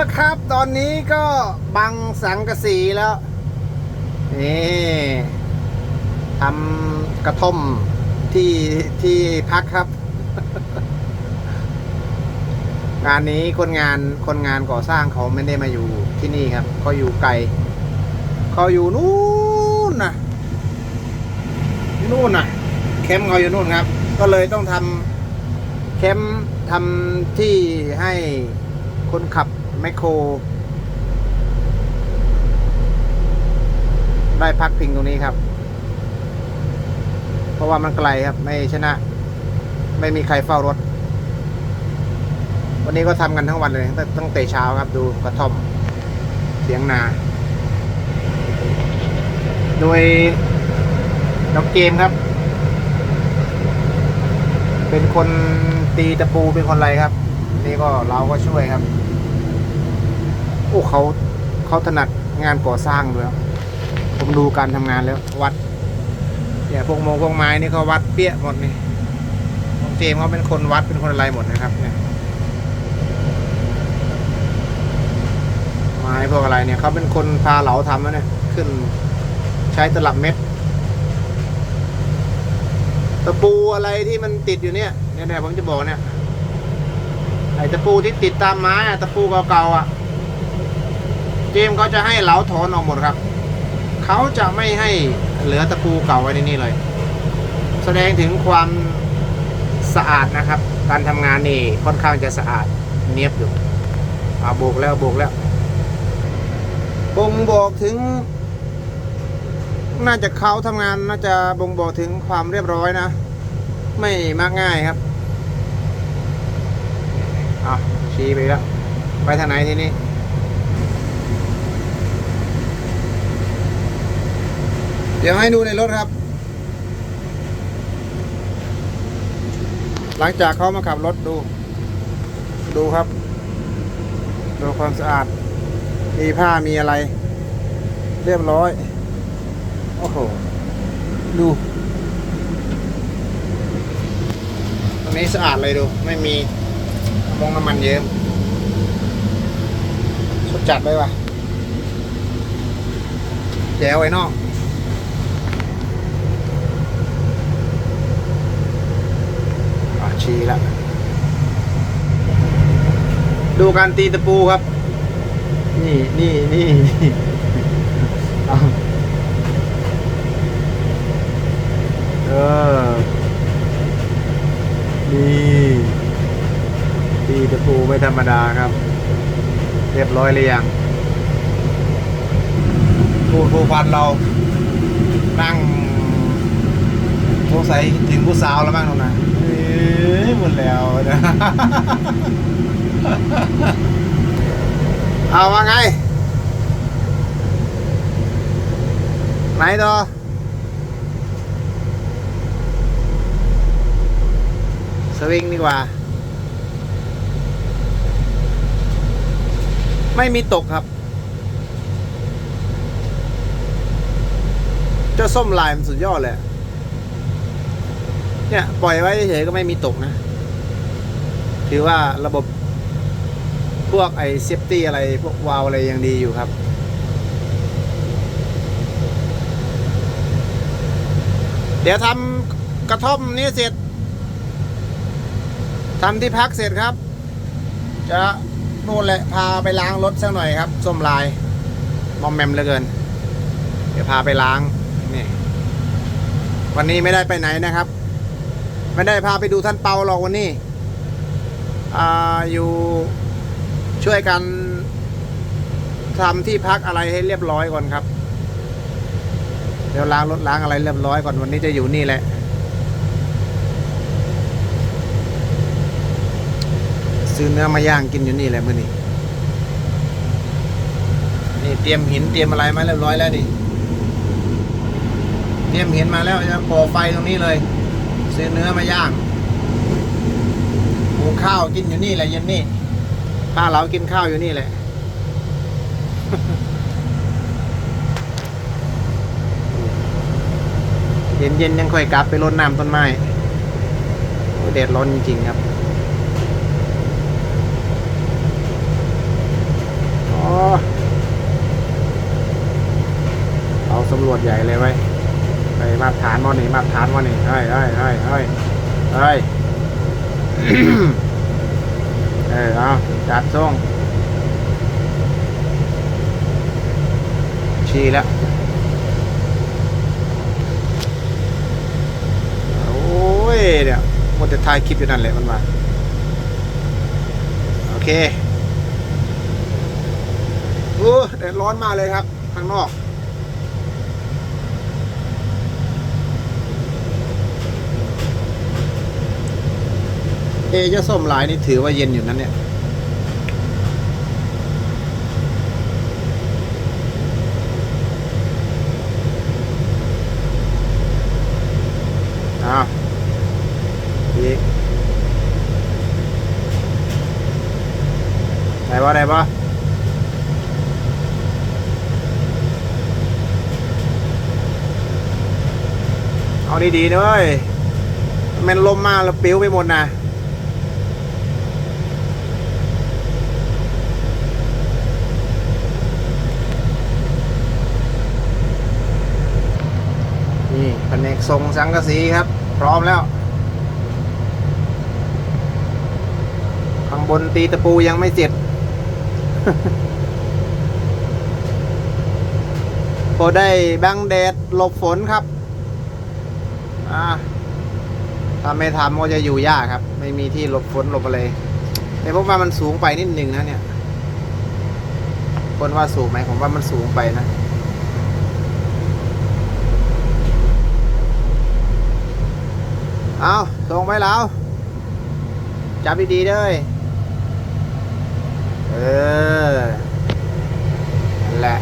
ละครับ ตอนนี้ก็บังสังกะสีแล้ว นี่ทำกระท่อมที่ที่พักครับ งานนี้คนงานคนงานก่อสร้างเขาไม่ได้มาอยู่ที่นี่ครับเขาอยู่ไกลเขาอยู่นู่นนะนู่นน่ะแคมป์เขาอยู่นู่นครับ ก็เลยต้องทำแคมป์ทำที่ให้คนขับ แมคโคร ได้พักพิงตรงนี้ครับ เพราะว่ามันไกลครับ ไม่ชนะ ไม่มีใครเฝ้ารถ วันนี้ก็ทำกันทั้งวันเลย ตั้งตั้งแต่เช้าครับ ดูกระท่อม เสียงนา โดยน้องเกมครับ เป็นคนตีตะปูเป็นคนอะไรครับ นี่ก็เราก็ช่วยครับ โอ้เขาเขาถนัดงานก่อสร้างด้วยผมดูการทำงานแล้ว วัดเนี่ยพวกโมงพวกไม้นี่เขาวัดเปี้ยหมดนี่น้องเจมส์เขาเป็นคนวัดเป็นคนอะไรหมดนะครับ เนี่ย ไม้พวกอะไรเนี่ยเขาเป็นคนพาเหลาทำนะเนี่ยขึ้นใช้ตลับเม็ดตะปูอะไรที่มันติดอยู่เนี่ยเนี่ยเนี่ยผมจะบอกเนี่ยไอ้ตะปูที่ติดตามไม้อะตะปูเก่าๆอะ เจมเขาจะให้เหลาถอนออกหมดครับ เขาจะไม่ให้เหลือตะปูเก่าไว้ในนี่เลย แสดงถึงความสะอาดนะครับ การทำงานนี่ค่อนข้างจะสะอาดเนียบอยู่เอาโบกแล้วโบกแล้วบ่งบอกถึง น่าจะเขาทำงานน่าจะบ่งบอกถึงความเรียบร้อยนะ ไม่มากง่ายครับเอาชี้ไปแล้ว ไปทางไหนทีนี้ เดี๋ยวให้ดูในรถครับ หลังจากเขามาขับรถดู ดูครับ ดูความสะอาด มีผ้ามีอะไร เรียบร้อย โอ้โห ดู ตรงนี้สะอาดเลยดู ไม่มีมงน้ำมันเยิ้มสุดจัดเลยว่ะแจ๋วไอ้นอกอะ ชี้ละดูการตีตะปูครับ นี่นี่นี่นี่เอาเออนี่ตีตะปูไม่ธรรมดาครับ เรียบร้อยเลยยังพูดผู้พันเรา นั่งสงสัยถึงผู้สาวแล้วบ้างตรงนั้น ยหมดแล้วนะเอาว่าไง ไหนต่อสวิงดีกว่า ไม่มีตกครับ เจ้าส้มลายมันสุดยอดเลย เนี่ยปล่อยไว้เฉยๆก็ไม่มีตกนะ ถือว่าระบบพวกไอเซฟตี้อะไรพวกวาล์วอะไรยังดีอยู่ครับเดี๋ยวทำกระท่อมนี้เสร็จทำที่พักเสร็จครับ จะนู่นแหละพาไปล้างรถสักหน่อยครับส้มลายมอมแมมเหลือเกิน เดี๋ยวพาไปล้างนี่วันนี้ไม่ได้ไปไหนนะครับ ไม่ได้พาไปดูท่านเปาหรอกวันนี้อ่าอยู่ช่วยกันทำที่พักอะไรให้เรียบร้อยก่อนครับ เดี๋ยวล้างรถล้างอะไรเรียบร้อยก่อนวันนี้จะอยู่นี่แหละซื้อเนื้อมาย่างกินอยู่นี่แหละมื้อนี้นี่เตรียมหินเตรียมอะไรมาเรียบร้อยแล้วนี่เตรียมหินมาแล้วจะก่อไฟตรงนี้เลยื้อเนื้อมาย่างหูข้าวกินอยู่นี่แหละเย็นนี่ป้าเรากินข้าวอยู่นี่แหละเย็นเย็นยังค่อยกลับไปรดน้ำต้นไม้เด็ดร้อนจริงๆครับอ๋อเอาสำรวจใหญ่เลยไว้ ยไปมาตรฐานมอนี่มาตรฐานมอนี่เฮ้ยเฮ้ยเฮ้ยเฮ้ยเฮ้ยเออเอาจัดส่งชี้แล้วโอ้ยเนี่ยมันจะถ่ายคลิปอยู่นั่นแหละมันมาโอเคโอ้แดดร้อนมากเลยครับ ข้างนอก เอจะส้มลายนี่ถือว่าเย็นอยู่นั้นเนี่ย อ้าวอีกได้ปะได้ปะเอาดีๆนะเลยมันลมมาแล้วปิ้วไปหมดนะ นี่แผนกทรงสังกะสีครับ พร้อมแล้ว ข้างบนตีตะปูยังไม่เสร็จพอได้บังแดดหลบฝนครับ อ่าถ้าไม่ทำก็จะอยู่ยากครับ ไม่มีที่หลบฝนหลบอะไรแต่ผมว่ามันสูงไปนิดหนึ่งนะเนี่ย คนว่าสูงไหมผมว่ามันสูงไปนะ เอาตรงไปแล้ว จับดีๆเลยเออแหละ